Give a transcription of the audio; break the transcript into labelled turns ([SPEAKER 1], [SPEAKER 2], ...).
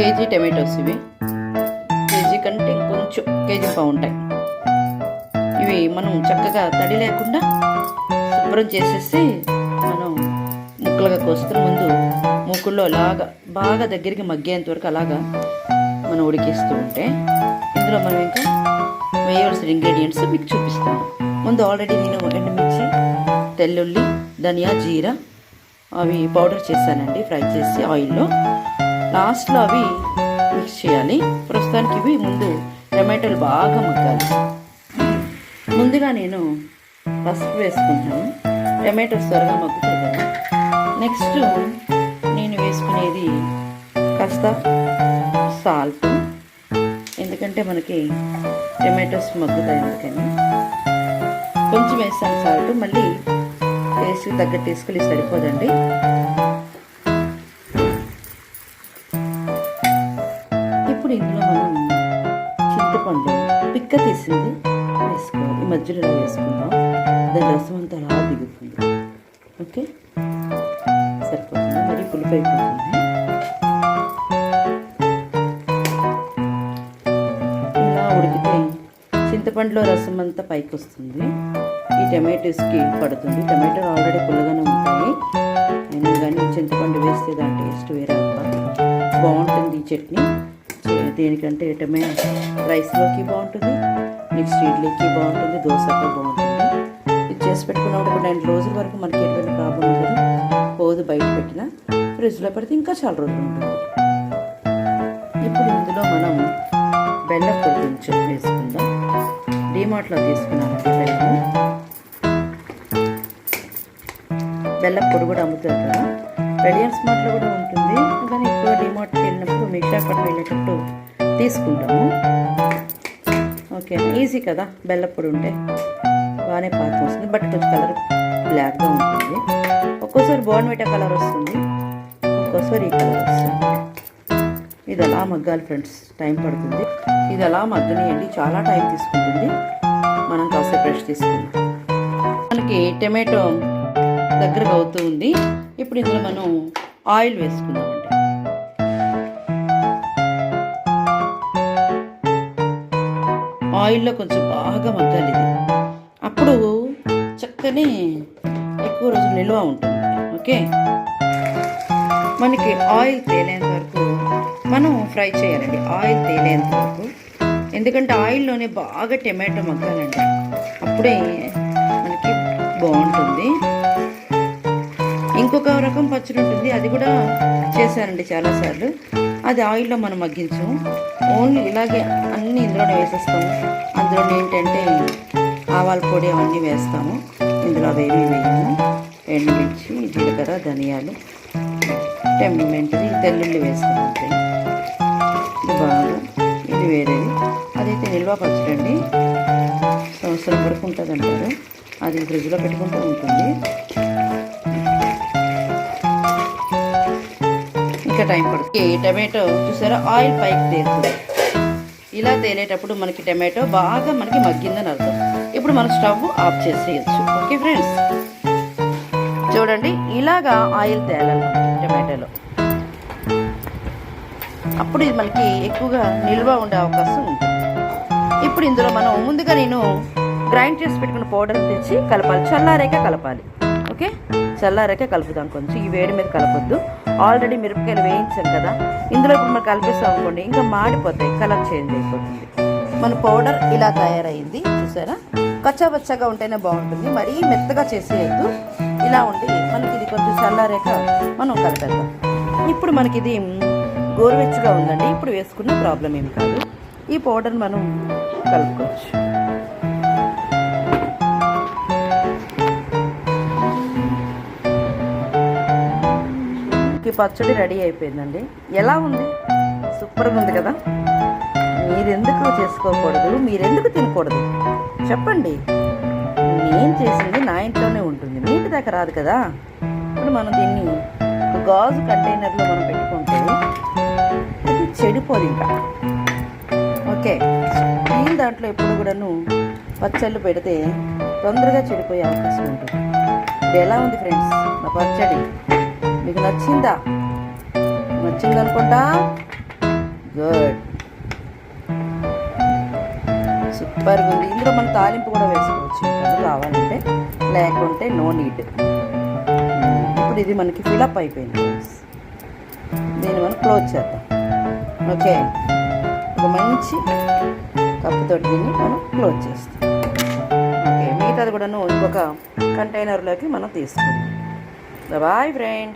[SPEAKER 1] KG tomatoes ఇవి. KG కంటే ఇంకొంచెం కేజీ బాగుంటాయి ఇవి మనం చక్కగా తడి లేకుండా శుభ్రం చేసేసి మనం ముక్కలుగా కోసుకుని ముందు మూకుల్లో అలాగా బాగా దగ్గరికి మగ్గేంత వరకు అలాగా మనం ఉడికిస్తూ ఉంటే ఇందులో మనం ఇంకా వేయవలసిన ఇంగ్రీడియంట్స్ మీకు చూపిస్తాను. ముందు ఆల్రెడీ నేను ఎండుమిర్చి తెల్లుల్లి ధనియా జీరా అవి పౌడర్ చేశానండి ఫ్రై చేసి ఆయిల్లో లాస్ట్లో అవి మిక్స్ చేయాలి. ప్రస్తుతానికి ఇవి ముందు టమాటోలు బాగా మగ్గాలి ముందుగా నేను పసుపు వేసుకుంటాను. టమాటోస్ త్వరగా మగ్గుతాయి కదా. నెక్స్ట్ నేను వేసుకునేది కాస్త సాల్ట్. ఎందుకంటే మనకి టమాటోస్ మగ్గుతాయి అందుకని. కొంచెం వేస్తాను సాల్ట్. మళ్ళీ టేస్ట్కి తగ్గట్టు తీసుకెళ్ళి సరిపోదండి. ఇప్పుడు ఇందులో మనం చింతపండు పిక్క తీసింది వేసుకోవాలి ఈ మధ్యలో వేసుకుందాం. దాని రసం అంతా అలా దిగుతుంది. ఓకే? సరిపోతుంది. మరి పులుపు అయిపోతుంది. ఇలా ఉడికితే చింతపండులో రసం అంతా పైకి వస్తుంది ఈ టమాటోస్కి పడుతుంది. టమాటోలు ఆల్రెడీ పుల్లగానే ఉంటాయి. అయినా కానీ చింతపండు వేస్తే దాని టేస్ట్ వేరే బాగుంటుంది ఈ చట్నీ. దేనికంటే టమే రైస్లోకి బాగుంటుంది నెక్స్ట్ ఇడ్లీకి బాగుంటుంది దోశకి బాగుంటుంది. ఇది చేసి పెట్టుకున్నప్పుడు ఒక రెండు రోజుల వరకు మనకి ఎటువంటి ప్రాబ్లం ఉండదు. పోదు బయట పెట్టిన ఫ్రిడ్జ్లో పెడితే ఇంకా చాలా రోజులు ఉంటుంది. ఇప్పుడు ఇందులో మనం బెల్లం పొడి కొంచెం వేసుకుందాం. డీమార్ట్లో తీసుకున్నానండి బెల్లం బెల్లం పొడి కూడా అమ్ముతారు కదా? రెడియన్స్ స్మార్ట్లో కూడా ఉంటుంది. కానీ ఎక్కువ డిమార్ట్కి వెళ్ళినప్పుడు విశాఖపట్నం వెళ్ళేటప్పుడు తీసుకుంటాము. ఓకే ఈజీ కదా? బెల్లప్పుడు ఉంటే బాగానే పాత్ర వస్తుంది. బట్ కొంచెం కలర్ బ్లాక్గా ఉంటుంది. ఒక్కోసారి బోర్న్విటా కలర్ వస్తుంది. ఒక్కోసారి ఈ కలర్ వస్తుంది. ఇది అలా మగ్గాలి ఫ్రెండ్స్. టైం పడుతుంది. ఇది అలా మగ్గనియండి. చాలా టైం తీసుకుంటుంది. మనం కాస్త రెస్ట్ తీసుకుందాం. మనకి టమాటో దగ్గరకు అవుతూ ఉంది. ఇప్పుడు ఇందులో మనం ఆయిల్ వేసుకుందామండి. ఆయిల్లో కొంచెం బాగా మగ్గాలి ఇది. అప్పుడు చక్కని ఎక్కువ రోజులు నిల్వ ఉంటుంది ఓకే? మనకి ఆయిల్ తేలేంత వరకు మనం ఫ్రై చేయాలండి. ఆయిల్ తేలేంత వరకు. ఎందుకంటే ఆయిల్లోనే బాగా టమాటో మగ్గాలండి. అప్పుడే మనకి బాగుంటుంది. ఇంకొక రకం పచ్చడి ఉంటుంది. అది కూడా చేశానండి చాలాసార్లు. అది ఆయిల్లో మనం మగ్గించము ఓన్లీ ఇలాగే అన్నీ ఇందులోనే వేసేస్తాము. అందులో ఏంటంటే ఆవాల పొడి అవన్నీ వేస్తాము. ఇందులో అవేమీ వేయము. ఎండుమిర్చి జీలకర్ర ధనియాలు టెంపమెంట్ది తెల్లుల్లి వేస్తాము అంతే. ఇది బాగా. ఇది వేరేది. అదైతే నిల్వ పచ్చడండి సంవత్సరం వరకు ఉంటుంది అంటారు అది ఫ్రిడ్జ్లో పెట్టుకుంటూ ఉంటుంది. టైం పడుతుంది. ఈ టమాటో చూసారా? ఆయిల్ పైకి తేలుతుంది. ఇలా తేలేటప్పుడు మనకి టమాటో బాగా మనకి మగ్గిందని అర్థం. ఇప్పుడు మనం స్టవ్ ఆఫ్ చేసేయచ్చు. Okay friends? చూడండి ఇలాగా ఆయిల్ తేలాలి టమాటాలో టమాటోలో. అప్పుడు ఇది మనకి ఎక్కువగా నిల్వ ఉండే అవకాశం ఉంటుంది. ఇప్పుడు ఇందులో మనం ముందుగా నేను గ్రైండ్ చేసి పెట్టుకున్న పౌడర్ తెచ్చి కలపాలి. చల్లారాక కలపాలి. ఓకే? చల్లారాకే కలుపుదాం కొంచెం. ఈ వేడి మీద కలపొద్దు. ఆల్రెడీ మిరపకాయలు వేయించాను కదా. ఇందులో ఇప్పుడు మనం కలిపేస్తాం అనుకోండి ఇంకా మాడిపోతాయి. కలర్ చేంజ్ అయిపోతుంది. మన పౌడర్ ఇలా తయారైంది. చూసారా? కచ్చాబచ్చాగా ఉంటేనే బాగుంటుంది. మరీ మెత్తగా చేసేయద్దు. ఇలా ఉండి మనకి ఇది కొంచెం చల్లారాక మనం కలిపేద్దాం. ఇప్పుడు మనకి ఇది గోరువెచ్చగా ఉందండి. ఇప్పుడు వేసుకున్న ప్రాబ్లం ఏం కాదు. ఈ పౌడర్ మనం కలుపుకోవచ్చు. ఈ పచ్చడి రెడీ అయిపోయిందండి. ఎలా ఉంది? సూపర్గా ఉంది కదా? మీరెందుకు చేసుకోకూడదు? మీరెందుకు తినకూడదు? చెప్పండి. నేను చేసింది నా ఇంట్లోనే ఉంటుంది. మీ ఇంటి దాకా రాదు కదా? ఇప్పుడు మనం దీన్ని ఒక గాజు కంటైనర్లో మనం పెట్టుకుంటే ఇది చెడిపోదు ఇంకా. ఓకే. నేను దాంట్లో ఎప్పుడు కూడాను పచ్చళ్ళు పెడితే తొందరగా చెడిపోయే అవకాశం ఉంటుంది. ఇది ఎలా ఉంది ఫ్రెండ్స్? నా పచ్చడి. మీకు నచ్చిందా? నచ్చిందనుకుంటా గుడ్ సూపర్గా ఉంది. ఇందులో మనం తాలింపు కూడా వేసుకోవచ్చు. కావాలంటే లేకుంటే నో నీడ్ ఇప్పుడు ఇది మనకి ఫిలప్ అయిపోయింది దీన్ని మనం క్లోజ్ చేద్దాం. ఓకే ఒక మంచి కప్పుతో దీన్ని మనం క్లోజ్ చేస్తాం. ఓకే మిగతాది కూడాను ఇంకొక కంటైనర్లోకి మనం తీసుకుందాం. Bye friends